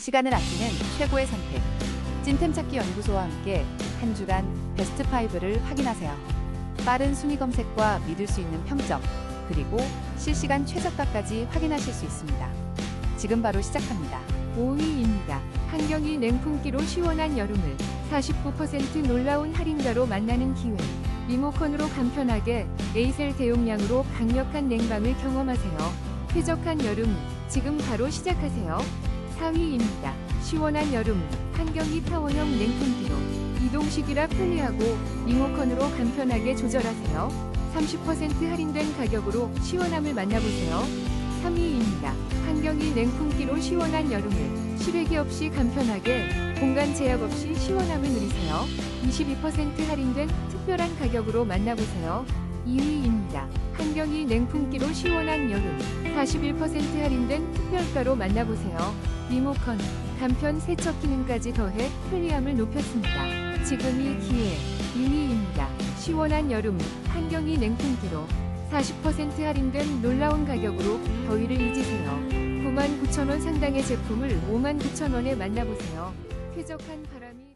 시간을 아끼는 최고의 선택. 찐템 찾기 연구소와 함께 한 주간 베스트 5를 확인하세요. 빠른 순위 검색과 믿을 수 있는 평점, 그리고 실시간 최저가까지 확인하실 수 있습니다. 지금 바로 시작합니다. 5위입니다. 한경이 냉풍기로 시원한 여름을 49% 놀라운 할인가로 만나는 기회. 리모컨으로 간편하게 에이셀 대용량으로 강력한 냉방을 경험하세요. 쾌적한 여름, 지금 바로 시작하세요. 4위입니다. 시원한 여름, 한경이 파워형 냉풍기로 이동식이라 편리하고 리모컨으로 간편하게 조절하세요. 30% 할인된 가격으로 시원함을 만나보세요. 3위입니다. 한경이 냉풍기로 시원한 여름을 실외기 없이 간편하게 공간 제약 없이 시원함을 누리세요. 22% 할인된 특별한 가격으로 만나보세요. 2위입니다. 한경이 냉풍기로 시원한 여름 41% 할인된 특별가로 만나보세요. 리모컨, 간편 세척 기능까지 더해 편리함을 높였습니다. 지금 이 기회 2위입니다. 시원한 여름 한경이 냉풍기로 40% 할인된 놀라운 가격으로 더위를 잊으세요. 99,000원 상당의 제품을 59,000원에 만나보세요. 쾌적한 바람